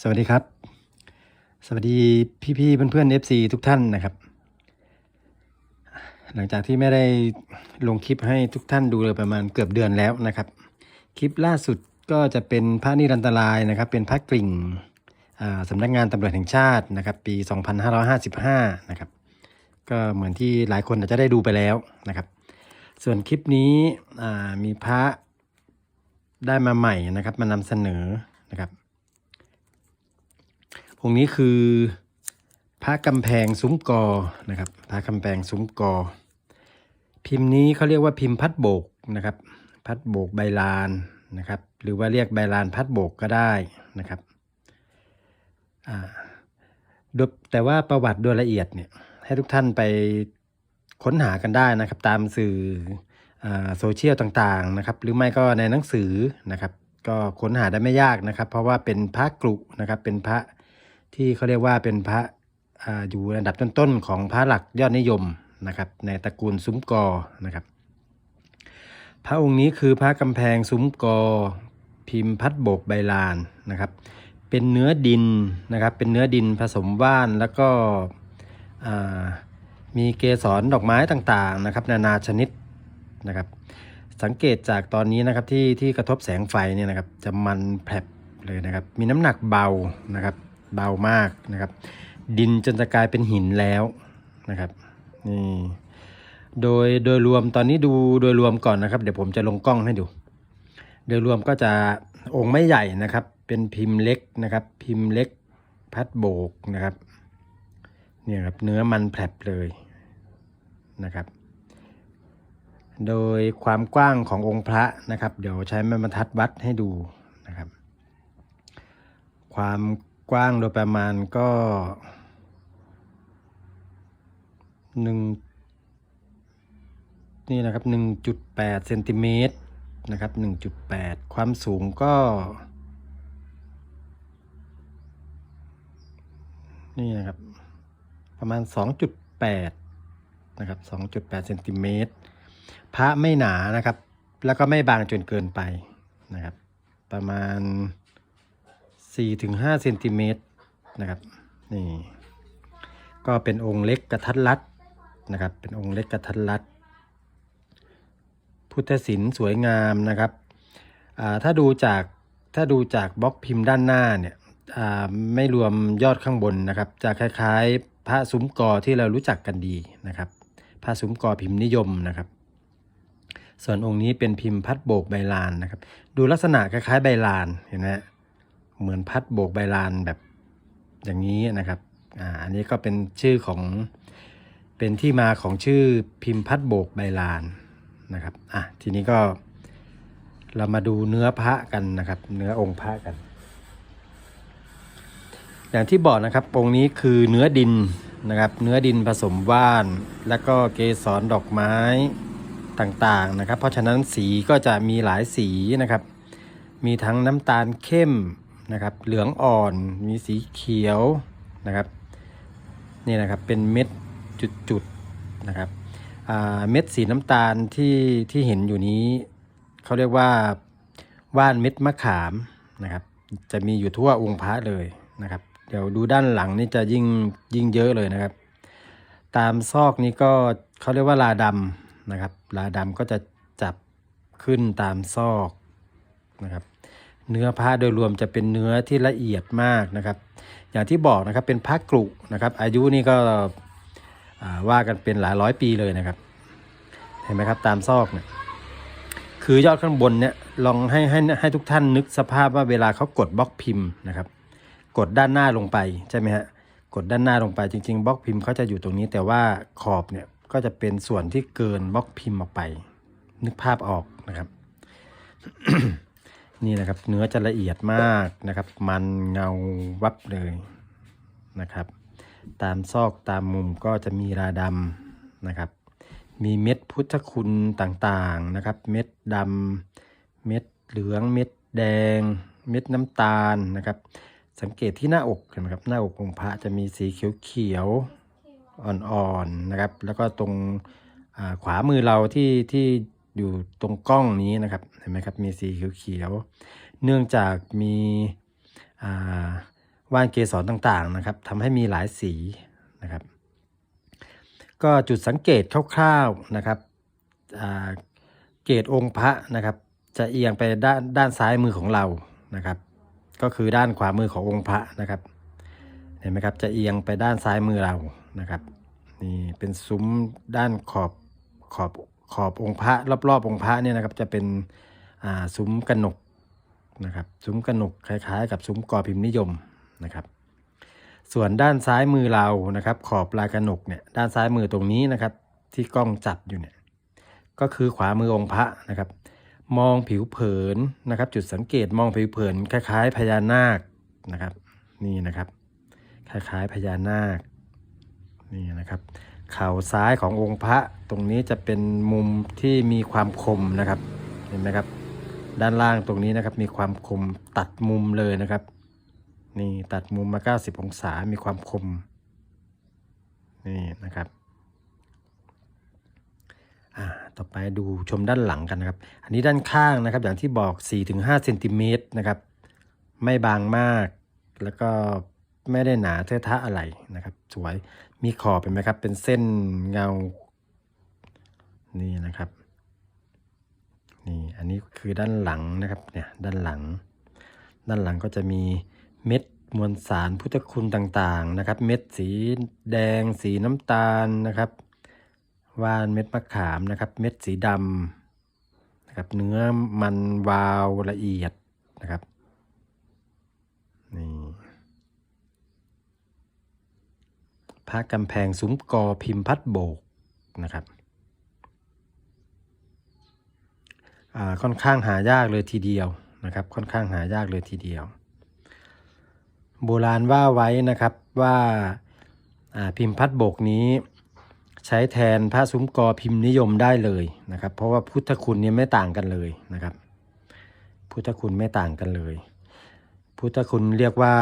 สวัสดีครับ สวัสดีพี่ๆเพื่อนๆ FC ทุกท่านนะครับ หลังจากที่ไม่ได้ลงคลิปให้ทุกท่านดูเลยประมาณเกือบเดือนแล้วนะครับ คลิปล่าสุดก็จะเป็นพระนิรันตรายนะครับ เป็นพระกริ่งสำนักงานตำรวจแห่งชาตินะครับ ปี 2555 นะครับ ก็เหมือนที่หลายคนอาจจะได้ดูไปแล้วนะครับ ส่วนคลิปนี้มีพระได้มาใหม่นะครับ มานำเสนอนะครับ องค์นี้คือพระกำแพงซุ้มกอนะครับพระกำแพงซุ้มกอ พิมพ์นี้เขาเรียกว่าพิมพ์พัดโบกนะครับ พัดโบกใบลานนะครับ หรือว่าเรียกใบลานพัดโบกก็ได้นะครับแต่ว่าประวัติโดยละเอียดเนี่ยให้ทุกท่านไปค้นหากันได้นะครับ ตามสื่ออโซเชียลต่างๆนะครับ หรือไม่ก็ในหนังสือนะครับ ก็ค้นหาได้ไม่ยากนะครับ เพราะว่าเป็นพระกรุนะครับเป็นพระ ที่เขาเรียกว่าเป็นพระออยู่อันดับต้นๆของพระหลักยอดนิยมนะครับในตระกูลซุ้มกอนะครับ พระองค์นี้คือพระกำแพงซุ้มกอ พิมพ์พัดโบกใบลานนะครับ เป็นเนื้อดินนะครับ เป็นเนื้อดินผสมว่านแล้วก็มีเกสรดอกไม้ต่างๆนะครับ นานาชนิดนะครับ สังเกตจากตอนนี้นะครับที่ที่กระทบแสงไฟเนี่ยนะครับจะมันแผลบเลยนะครับ มีน้ำหนักเบานะครับ เบามากนะครับ ดินจนจะกลายเป็นหินแล้วนะครับนี่โดยโดยรวมตอนนี้ดูโดยรวมก่อนนะครับ เดี๋ยวผมจะลงกล้องให้ดู โดยรวมก็จะองค์ไม่ใหญ่นะครับ เป็นพิมพ์เล็กนะครับ พิมพ์เล็กพัดโบกนะครับเนี่ยครับเนื้อมันแผลบเลยนะครับ โดยความกว้างขององค์พระนะครับ เดี๋ยวใช้ไม้บรรทัดวัดให้ดูนะครับ ความ กว้างโดยประมาณก็หนึ่งนี่นะครับหนึ่งจุดแปดเซนติเมตรนะครับหนึ่งจุดแปดความสูงก็ นี่นะครับ ประมาณสองจุดแปดนะครับสองจุดแปดเซนติเมตรพระไม่หนานะครับ แล้วก็ไม่บางจนเกินไปนะครับ ประมาณ 4-5ถึงเซนติเมตรนะครับนี่ก็เป็นองค์เล็กกระทัดรัดนะครับ เป็นองค์เล็กกระทัดรัด พุทธศิลป์สวยงามนะครับถ้าดูจากถ้าดูจากบล็อกพิมพ์ด้านหน้าเนี่ยไม่รวมยอดข้างบนนะครับ จะคล้ายๆ พระซุ้มกอที่เรารู้จักกันดีนะครับ พระซุ้มกอพิมพ์นิยมนะครับ ส่วนองค์นี้เป็นพิมพ์พัดโบกใบลานนะครับ ดูลักษณะคล้ายๆใบลานเห็นไหม เหมือนพัดโบกใบลานแบบอย่างนี้นะครับอ่าอันนี้ก็เป็นชื่อของเป็นที่มาของชื่อพิมพ์พัดโบกใบลานนะครับอะทีนี้ก็เรามาดูเนื้อพระกันนะครับ เนื้อองค์พระกัน อย่างที่บอกนะครับองค์นี้คือเนื้อดินนะครับ เนื้อดินผสมว่าน แล้วก็เกสรดอกไม้ต่างๆนะครับ เพราะฉะนั้นสีก็จะมีหลายสีนะครับ มีทั้งน้ำตาลเข้ม นะครับ เหลืองอ่อนมีสีเขียวนะครับ นี่นะครับเป็นเม็ดจุดๆนะครับเม็ดสีน้ำตาลที่ที่เห็นอยู่นี้เขาเรียกว่าว่านเม็ดมะขามนะครับ จะมีอยู่ทั่วองค์พระเลยนะครับ เดี๋ยวดูด้านหลังนี่จะยิ่งยิ่งเยอะเลยนะครับ ตามซอกนี้ก็เขาเรียกว่าลาดำนะครับ ลาดำก็จะจับขึ้นตามซอกนะครับ เนื้อผ้าโดยรวมจะเป็นเนื้อที่ละเอียดมากนะครับ อย่างที่บอกนะครับเป็นผ้ากรุนะครับ อายุนี่ก็ว่ากันเป็นหลายร้อยปีเลยนะครับ เห็นไหมครับตามซอกเนี่ยคือยอดข้างบนเนี่ยลองให้ให้ให้ทุกท่านนึกสภาพว่าเวลาเขากดบล็อกพิมพ์นะครับ กดด้านหน้าลงไปใช่ไหมฮะกดด้านหน้าลงไปจริง ๆบล็อกพิมพ์เขาจะอยู่ตรงนี้ แต่ว่าขอบเนี่ยก็จะเป็นส่วนที่เกินบล็อกพิมพ์ออกไป นึกภาพออกนะครับ นี่นะครับ เนื้อจะละเอียดมากนะครับ มันเงาวับเลยนะครับ ตามซอกตามมุมก็จะมีราดำนะครับ มีเม็ดพุทธคุณต่างๆนะครับ เม็ดดำเม็ดเหลืองเม็ดแดง เม็ดน้ำตาลนะครับ สังเกตที่หน้าอกเห็นไหมครับ หน้าอกองค์พระจะมีสีเขียวๆอ่อนๆนะครับ แล้วก็ตรงขวามือเราที่ที่ อยู่ตรงกล้องนี้นะครับ เห็นไหมครับ มีสีเขียวๆ เนื่องจากมีาว่านเกสรต่างๆนะครับทำให้มีหลายสีนะครับ ก็จุดสังเกตคร่าวๆนะครับเกตองค์พระนะครับ จะเอียงไปด้านด้านซ้ายมือของเรานะครับ ก็คือด้านขวามือขององค์พระนะครับ เห็นไหมครับ จะเอียงไปด้านซ้ายมือเรานะครับ นี่เป็นซุ้มด้านขอบขอบ ขอบองค์พระรอบๆองค์พระเนี่ยนะครับจะเป็นซุ้มกระหนกนะครับซุ้มกระหนกคล้ายๆ กับซุ้มกอพิมพ์นิยมนะครับ ส่วนด้านซ้ายมือเรานะครับ ขอบลายกระหนกเนี่ยด้านซ้ายมือตรงนี้นะครับ ที่กล้องจับอยู่เนี่ยก็คือขวามือองค์พระนะครับ มองผิวเผินนะครับ จุดสังเกตมองผิวเผินคล้าย ๆ พญานาคนะครับ นี่นะครับ คล้ายๆพญานาค นี่นะครับ เข่าซ้ายขององค์พระตรงนี้จะเป็นมุมที่มีความคมนะครับเห็นไหมครับ ด้านล่างตรงนี้นะครับ มีความคมตัดมุมเลยนะครับ นี่ตัดมุมมา 90 องศา มีความคม นี่นะครับอ่าต่อไปดูชมด้านหลังกันนะครับ อันนี้ด้านข้างนะครับ อย่างที่บอก 4-5เซนติเมตรนะครับ ไม่บางมาก แล้วก็ ไม่ได้หนาเทอะทะอะไรนะครับ สวยมีขอบเป็นไหมครับ เป็นเส้นเงา นี่นะครับ นี่อันนี้คือด้านหลังนะครับเนี่ยด้านหลัง ด้านหลังก็จะมีเม็ดมวลสารพุทธคุณต่างๆนะครับ เม็ดสีแดง สีน้ำตาลนะครับว่านเม็ดมะขามนะครับ เม็ดสีดำนะครับ เนื้อมันวาวละเอียดนะครับ นี่ พระกำแพงซุ้มกอพิมพ์พัดโบกนะครับอ่าค่อนข้างหายากเลยทีเดียวนะครับ ค่อนข้างหายากเลยทีเดียว โบราณว่าไว้นะครับว่าอ่าพิมพ์พัดโบกนี้ใช้แทนพระซุ้มกอพิมพ์นิยมได้เลยนะครับ เพราะว่าพุทธคุณเนี่ยไม่ต่างกันเลยนะครับ พุทธคุณไม่ต่างกันเลย พุทธคุณเรียกว่า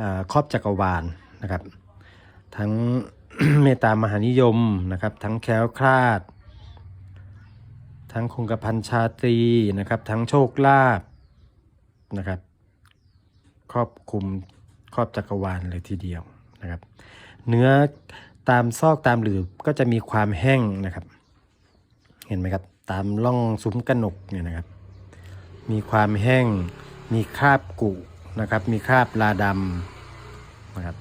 อาครอบจักรวาลนะครับ ทั้งเมตตามหานิยมนะครับ ทั้งแคล้วคลาด ทั้งคงกระพันชาตรีนะครับ ทั้งโชคลาภนะครับ ครอบคลุมครอบจักรวาลเลยทีเดียวนะครับ เนื้อตามซอกตามหลืบก็จะมีความแห้งนะครับ เห็นไหมครับ ตามร่องซุ้มกระหนกเนี่ยนะครับ มีความแห้ง มีคราบกุนะครับ มีคราบลาดำนะครับ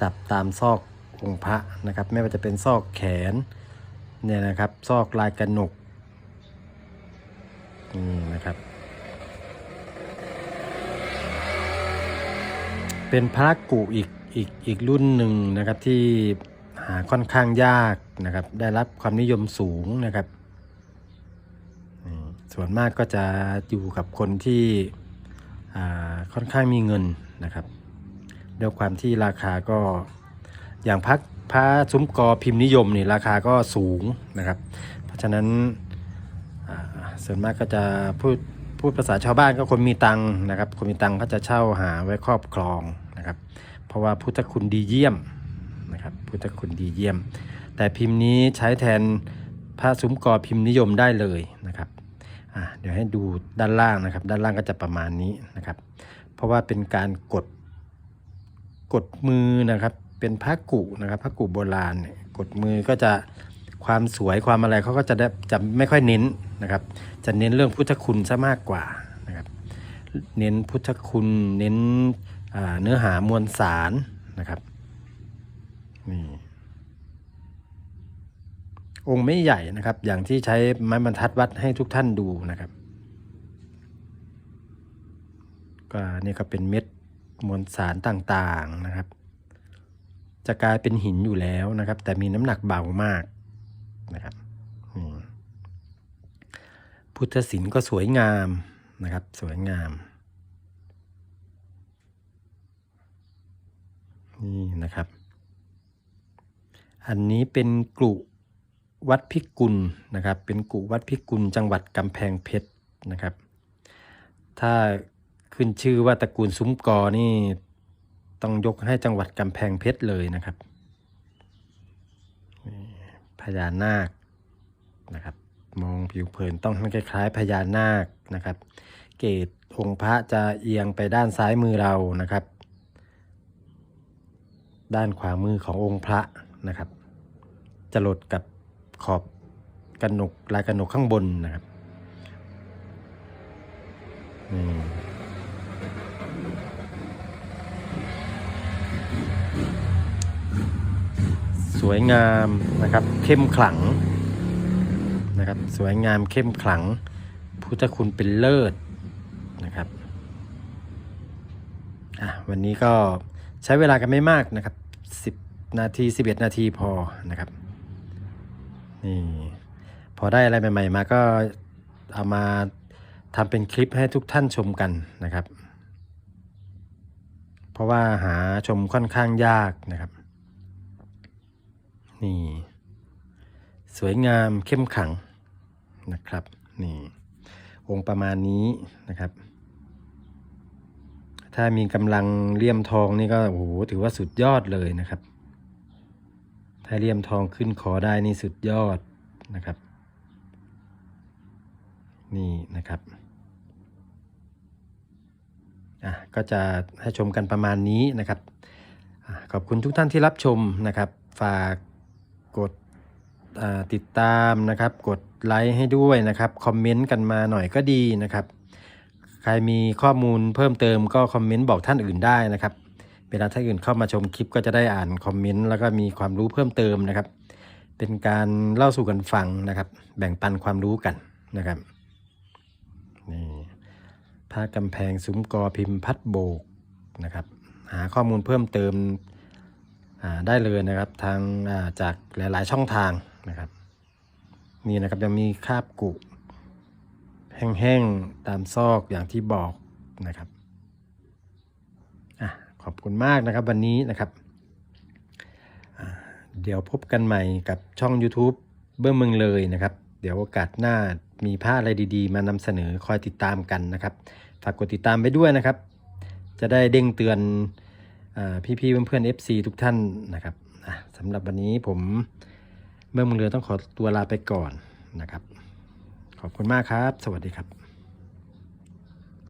จับตามซอก องค์พระนะครับ ไม่ว่าจะเป็นซอกแขนเนี่ยนะครับ ซอกลายกระหนกนี่นะครับ เป็นพระกุอีกอีกอีกรุ่นหนึ่งนะครับที่หาค่อนข้างยากนะครับ ได้รับความนิยมสูงนะครับ ส่วนมากก็จะอยู่กับคนที่ค่อนข้างมีเงินนะครับด้วยความที่ราคาก็ อย่างพักพระซุ้มกอพิมพ์นิยมนี่ราคาก็สูงนะครับ เพราะฉะนั้นส่วนมากก็จะพูดพูดภาษาชาวบ้านก็คนมีตังนะครับ คนมีตังก็จะเช่าหาไว้ครอบครองนะครับ เพราะว่าพุทธคุณดีเยี่ยมนะครับพุทธคุณดีเยี่ยม แต่พิมพ์นี้ใช้แทนพระซุ้มกอพิมพ์นิยมได้เลยนะครับเดี๋ยวให้ดูด้านล่างนะครับ ด้านล่างก็จะประมาณนี้นะครับ เพราะว่าเป็นการกดกดมือนะครับ เป็นพระกุนะครับพระกุโบราณเนี่ยกดมือก็จะความสวยความอะไรเขาก็จะได้จะไม่ค่อยเน้นนะครับ จะเน้นเรื่องพุทธคุณซะมากกว่านะครับ เน้นพุทธคุณเน้นเนื้อหามวลสารนะครับนี่องค์ไม่ใหญ่นะครับ อย่างที่ใช้ไม้บรรทัดวัดให้ทุกท่านดูนะครับก็นี่ก็เป็นเม็ดมวลสารต่างๆนะครับ จะกลายเป็นหินอยู่แล้วนะครับ แต่มีน้ำหนักเบามากนะครับพุทธศิลป์ก็สวยงามนะครับ สวยงามนี่นะครับ อันนี้เป็นกลุวัดพิกุลนะครับ เป็นกลุวัดพิกุลจังหวัดกำแพงเพชรนะครับ ถ้าขึ้นชื่อว่าตระกูลซุ้มกอนี่ ต้องยกให้จังหวัดกำแพงเพชรเลยนะครับพญานาคนะครับ มองผิวเผินต้องคล้ายๆพญานาคนะครับ เกตองค์พระจะเอียงไปด้านซ้ายมือเรานะครับ ด้านขวามือขององค์พระนะครับ จะหลดกับขอบกระหนกลายกระหนกข้างบนนะครับนี่ สวยงามนะครับ เข้มขลังนะครับ สวยงามเข้มขลัง พุทธคุณเป็นเลิศนะครับวันนี้ก็ใช้เวลากันไม่มากนะครับ10นาที11นาทีพอนะครับนี่พอได้อะไรใหม่ๆมาก็เอามาทำเป็นคลิปให้ทุกท่านชมกันนะครับ เพราะว่าหาชมค่อนข้างยากนะครับ นี่ สวยงามเข้มขังนะครับ นี่ องค์ประมาณนี้นะครับ ถ้ามีกำลังเลี่ยมทองนี่ก็โอ้โหถือว่าสุดยอดเลยนะครับ ถ้าเลี่ยมทองขึ้นคอได้นี่สุดยอดนะครับ นี่นะครับอะก็จะให้ชมกันประมาณนี้นะครับอขอบคุณทุกท่านที่รับชมนะครับ ฝาก กดติดตามนะครับ กดไลค์ให้ด้วยนะครับ คอมเมนต์กันมาหน่อยก็ดีนะครับ ใครมีข้อมูลเพิ่มเติมก็คอมเมนต์บอกท่านอื่นได้นะครับ เวลาท่านอื่นเข้ามาชมคลิปก็จะได้อ่านคอมเมนต์แล้วก็มีความรู้เพิ่มเติมนะครับ เป็นการเล่าสู่กันฟังนะครับ แบ่งปันความรู้กันนะครับนี่ผ้ากำแพงซุ้มกอพิมพ์พัดโบกนะครับ หาข้อมูลเพิ่มเติม ได้เลยนะครับทางจากหลายๆช่องทางนะครับ นี่นะครับยังมีคราบกุ แห้งๆตามซอกอย่างที่บอกนะครับอขอบคุณมากนะครับวันนี้นะครับ เดี๋ยวพบกันใหม่กับช่อง YouTube เบื้องเมืองเลยนะครับ เดี๋ยวโอกาสหน้ามีผ้าอะไรดีๆ มานำเสนอคอยติดตามกันนะครับ ฝากกดติดตามไปด้วยนะครับ จะได้เด้งเตือน พี่ๆเพื่อนๆ FC ทุกท่านนะครับสำหรับวันนี้ผมเมืองเรือต้องขอตัวลาไปก่อนนะครับ ขอบคุณมากครับ สวัสดีครับ